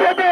থেকে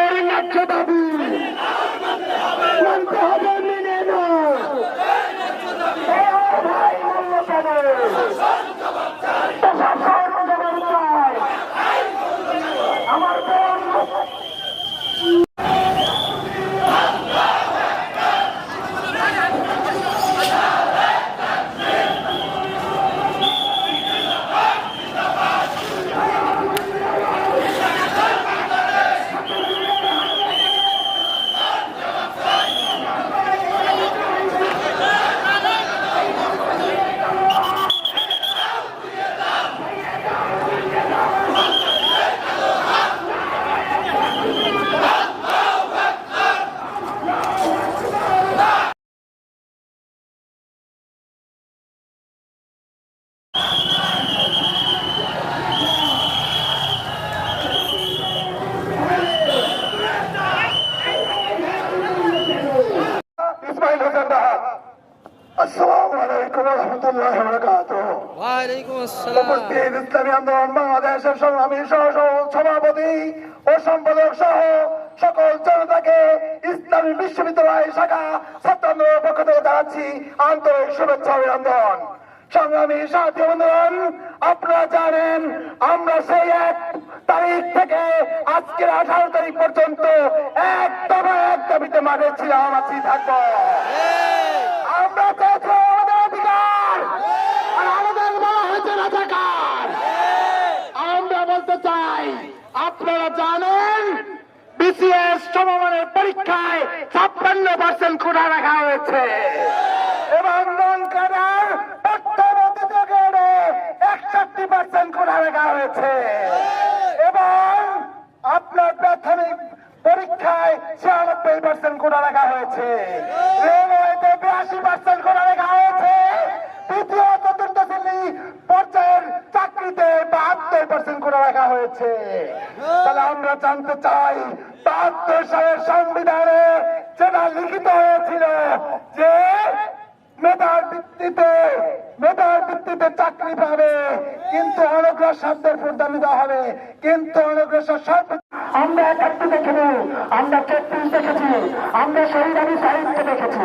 রহমতুল্লাহ বরকাতুহ ওয়ালাইকুম আসসালাম। উপস্থিত ইসলামী আন্দোলন বাংলাদেশের সংগ্রামী সহ সহ- সভাপতি ও সম্পাদক সহ সকল জনতাকে ইসলামী বিশ্ববিদ্যালয় শাখা ছাত্র পক্ষ থেকে জানাচ্ছি আন্তরিক শুভেচ্ছা অভিনন্দন। সংগ্রামী সাথী বন্ধুগণ আপনারা জানেন আমরা সেই এক তারিখ থেকে আজকের আঠারো তারিখ পর্যন্ত এক দফা এক দাবিতে মাঠে ছিলাম আছি থাকব। আমরা চেয়েছি আমাদের অধিকার আর আমাদের বলা হয়েছে রাজাকার আমরা বলতে চাই আপনারা জানেন বিসিএস সমমানের পরীক্ষায় ছাপ্পান্ন পার্সেন্ট খোলা রাখা হয়েছে। এবং নন কারার একষট্টি পার্সেন্ট খোলা রাখা হয়েছে। এবং আপনার প্রাথমিক পরীক্ষায় ছিয়ানব্বই পার্সেন্ট খোলা রাখা হয়েছে। রেলওয়েতে বিরাশি পার্সেন্ট খোলা রাখা হয়েছে। তৃতীয় চতুর্থ শ্রেণি পর্যায়ের চাকরিতে বাহাত্তর পার্সেন্ট করে রাখা হয়েছে। আমরা জানতে চাই বাহাত্তর সালের সংবিধানে যেটা লিখিত হয়েছিল যে মেধার ভিত্তিতে মেধার ভিত্তিতে চাকরি পাবে, কিন্তু প্রদান দেওয়া হবে, কিন্তু অনগ্রসর সব আমরা একাত্তর দেখিনি, আমরা দেখেছি, আমরা শহীদ আলী সাহিত্য দেখেছি।